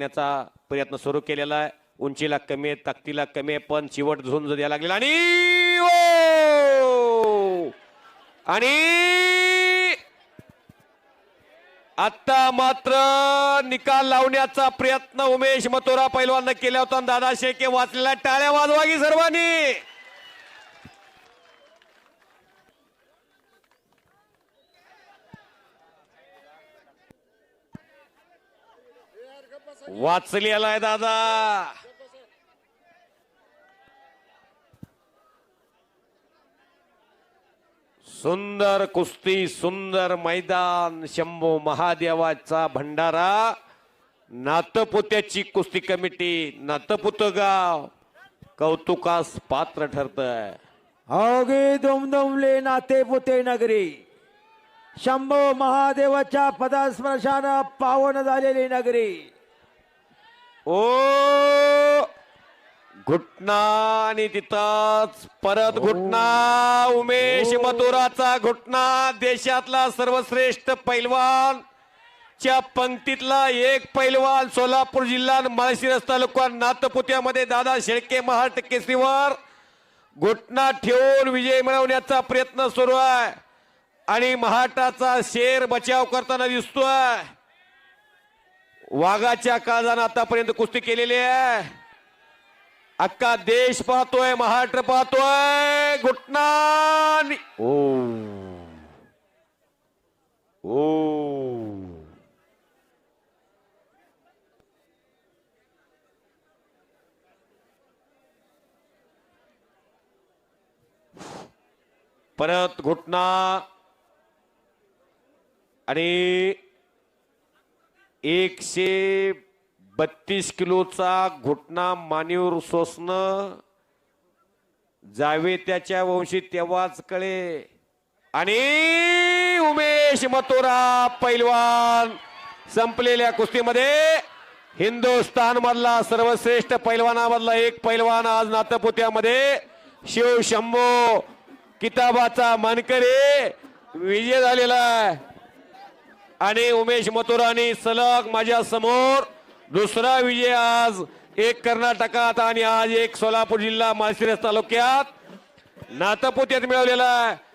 करण्याचा प्रयत्न सुरू केलेला आहे. उंचीला कमी आहे ताकदीला कमी आहे पण चिवट झुंज द्यायला लागलेला आणि ओ! आणि आता मात्र निकाल लावण्याचा प्रयत्न उमेश मथुरा पैलवान केला होता. आणि दादा शेके वाचलेला टाळ्या वाजवागी सर्वांनी! वाचलेला आहे दादा. सुंदर कुस्ती सुंदर मैदान शंभू महादेवाचा भंडारा नातपुत्याची कुस्ती कमिटी नातपुत गाव कौतुकास पात्र ठरत अवघे दुमदुमले नातेपुते नगरी शंभो महादेवाच्या पदास्पर्शानं पावन झालेली नगरी. ओ! घुटना आणि तिथंच परत घुटना. उमेश मथुराचा घुटना. देशातला सर्वश्रेष्ठ पैलवान. च्या पंक्तीतला एक पैलवान सोलापूर जिल्हा माळशिरस तालुका नातपुत्यामध्ये दादा शेळके महाराष्ट्र केसरीवर. घुटना ठेवून विजय मिळवण्याचा प्रयत्न सुरू आहे. आणि महाटाचा शेर बचाव करताना दिसतोय. वाघाच्या काळजानं आतापर्यंत कुस्ती केलेली आहे. अक्का देश पाहतोय महाराष्ट्र पाहतोय. घुटना ओ. ओ. परत घुटना. आणि एकशे बत्तीस किलोचा घुटना मानेवर सोसणं जावे त्याच्या वंशी तेव्हाच कळे. आणि उमेश मथुरा पैलवान संपलेल्या कुस्तीमध्ये हिंदुस्थान मधला सर्वश्रेष्ठ पैलवानामधला एक पैलवान आज नातपुत्यामध्ये. शिव शंभो किताबाचा मानकरी विजय झालेला आहे. आणि उमेश मथुरानी सलग माझ्यासमोर. दुसरा विजय आज एक कर्नाटकात आणि आज एक सोलापूर जिल्हा माळशिरस तालुक्यात. नातपुत्यात मिळवलेला आहे.